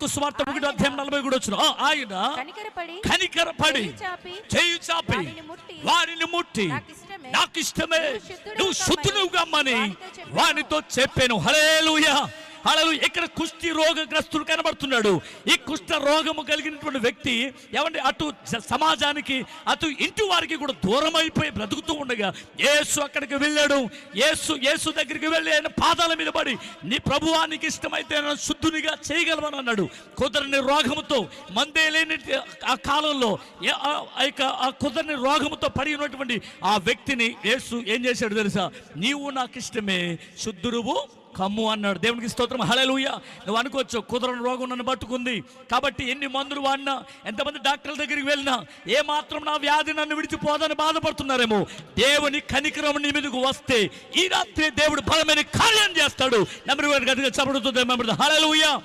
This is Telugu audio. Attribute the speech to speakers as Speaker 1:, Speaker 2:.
Speaker 1: మార్కు స్వార్థ ఒకటి అధ్యాయం నలభై కూడా వచ్చిన ఆయన
Speaker 2: కనికరపడి
Speaker 1: చేయి చాపి
Speaker 2: వారిని ముట్టి,
Speaker 1: నాకు ఇష్టమే
Speaker 2: నువ్వు
Speaker 1: శుద్ధుడుగా కమ్మని
Speaker 2: వానితో చెప్పెను.
Speaker 1: వానితో చెప్పాను ఇక్కడ కుష్టి రోగగ్రస్తుడు కనబడుతున్నాడు. ఈ కుష్ట రోగము కలిగినటువంటి వ్యక్తి ఏమంటే అటు సమాజానికి అటు ఇంటి వారికి కూడా దూరం అయిపోయి బ్రతుకుతూ ఉండగా యేసు అక్కడికి వెళ్ళాడు. యేసు యేసు దగ్గరికి వెళ్ళి ఆయన పాదాల మీద పడి నీ ప్రభువానికి ఇష్టమైతే నన్ను శుద్ధునిగా చేయగలవని అన్నాడు. కుదరని రోగముతో మందే లేని ఆ కాలంలో ఏ- ఆ ఆ యొక్క ఆ కుదరని రోగముతో పడి ఉన్నటువంటి ఆ వ్యక్తిని యేసు ఏం చేశాడు తెలుసా? నీవు నాకు ఇష్టమే శుద్ధురువు కమ్ము అన్నాడు. దేవునికి స్తోత్రం. హళలుయ నువ్వు అనుకోవచ్చు కుదరని రోగం నన్ను పట్టుకుంది. కాబట్టి ఎన్ని మందులు వాడినా ఎంతమంది డాక్టర్ల దగ్గరికి వెళ్ళినా ఏ మాత్రం నా వ్యాధి నన్ను విడిచిపోదని బాధపడుతున్నారేమో. దేవుని కనికరం నీ మీదకు వస్తే ఈ రాత్రి దేవుడు బలమైన కార్యం చేస్తాడు. Number one గదిగా చపడుతుంది హళలుయ